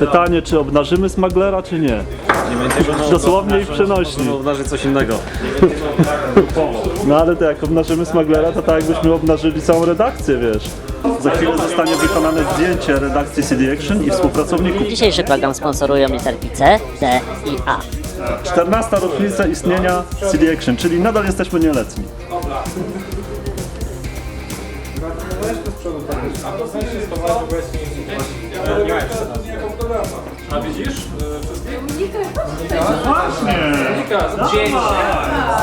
Pytanie, czy obnażymy smaglera, czy nie? Nie będziemy Dosłownie i w przenośni. Obdarzyć coś innego. No ale to jak obnażymy smaglera, to tak jakbyśmy obnażyli całą redakcję, wiesz. Za chwilę zostanie wykonane zdjęcie redakcji CD Action i współpracowników. Dzisiejszy program sponsorują literki C, D i A. 14 rocznica istnienia CD Action, czyli nadal jesteśmy nieletni. Dzieci,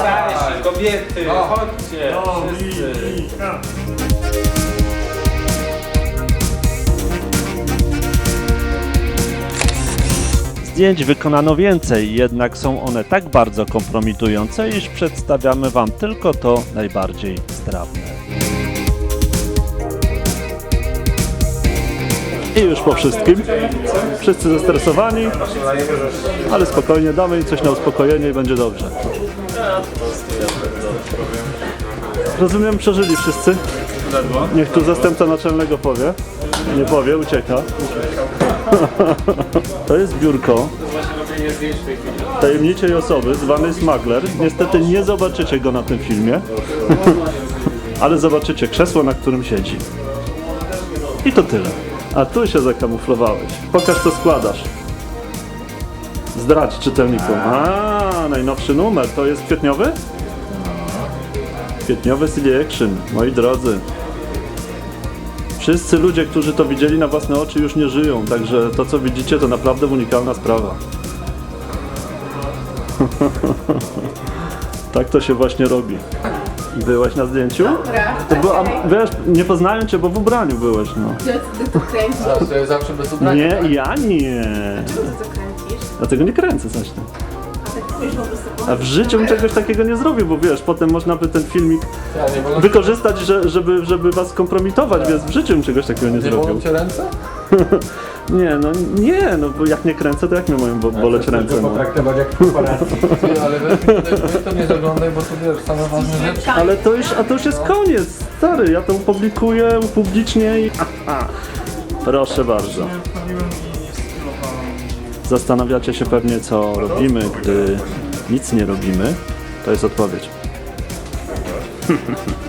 starsi, kobiety, chodźcie, wszyscy. Zdjęć wykonano więcej, jednak są one tak bardzo kompromitujące, iż przedstawiamy Wam tylko to najbardziej strawne. I już po wszystkim. Wszyscy zestresowani, ale spokojnie, damy im coś na uspokojenie i będzie dobrze. Rozumiem, przeżyli wszyscy? Niech tu zastępca naczelnego powie. Nie powie, ucieka. To jest biurko tajemniczej osoby zwanej Smuggler. Niestety nie zobaczycie go na tym filmie, ale zobaczycie krzesło, na którym siedzi. I to tyle. A tu się zakamuflowałeś. Pokaż co składasz. Zdradź czytelnikom. A, najnowszy numer. To jest kwietniowy? Kwietniowy CD Action, moi drodzy. Wszyscy ludzie, którzy to widzieli na własne oczy już nie żyją, także to co widzicie to naprawdę unikalna sprawa. tak to się właśnie robi. Byłeś na zdjęciu? To było, a, wiesz, nie poznają cię, bo w ubraniu byłeś, no. Ty to kręcisz? Zawsze, zawsze bez ubrania. Nie, ja nie. Ty to kręcisz? Dlatego nie kręcę coś tam. A tak pójdziesz po prostu po... A w życiu bym czegoś takiego nie zrobił, bo wiesz, potem można by ten filmik Ja, nie wykorzystać, że, żeby, żeby was kompromitować, więc w życiu bym czegoś takiego nie nie zrobił. cię ręce? Nie, no nie, no bo jak nie kręcę, to jak mnie mają bo- boleć ręce, no. potraktować jak paparazzi. Ty, ale weź, weź, to nie zaglądaj, bo to wiesz, same ważne rzeczy. Ale to już, a to już jest koniec, stary, ja to upublikuję, upublicznię i... Aha. Proszę bardzo. Zastanawiacie się pewnie, co robimy, gdy nic nie robimy. To jest odpowiedź.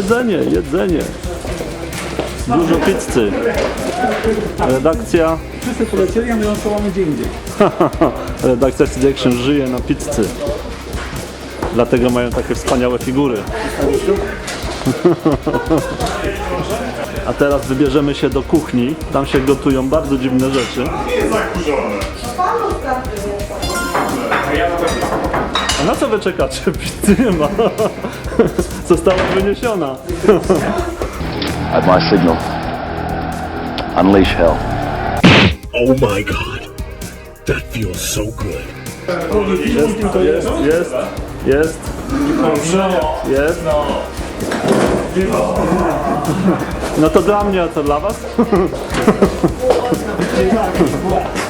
Jedzenie, jedzenie. Dużo pizzy. Redakcja, Wszyscy polecieli, a my ją schowamy gdzie indziej. redakcja CD Action żyje na pizzy. Dlatego mają takie wspaniałe figury. A teraz wybierzemy się do kuchni. Tam się gotują bardzo dziwne rzeczy. A na co wy czekacie? Pizzy nie ma. Została wyniesiona. At my signal, unleash hell. Oh my god. That feels so good. Jest, jest, jest, jest. Jest. No to dla mnie, a co dla was?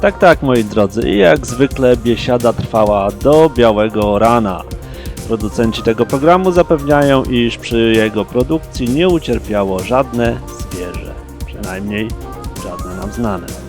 Tak, tak, moi drodzy, i jak zwykle biesiada trwała do białego rana. Producenci tego programu zapewniają, iż przy jego produkcji nie ucierpiało żadne zwierzę, przynajmniej żadne nam znane.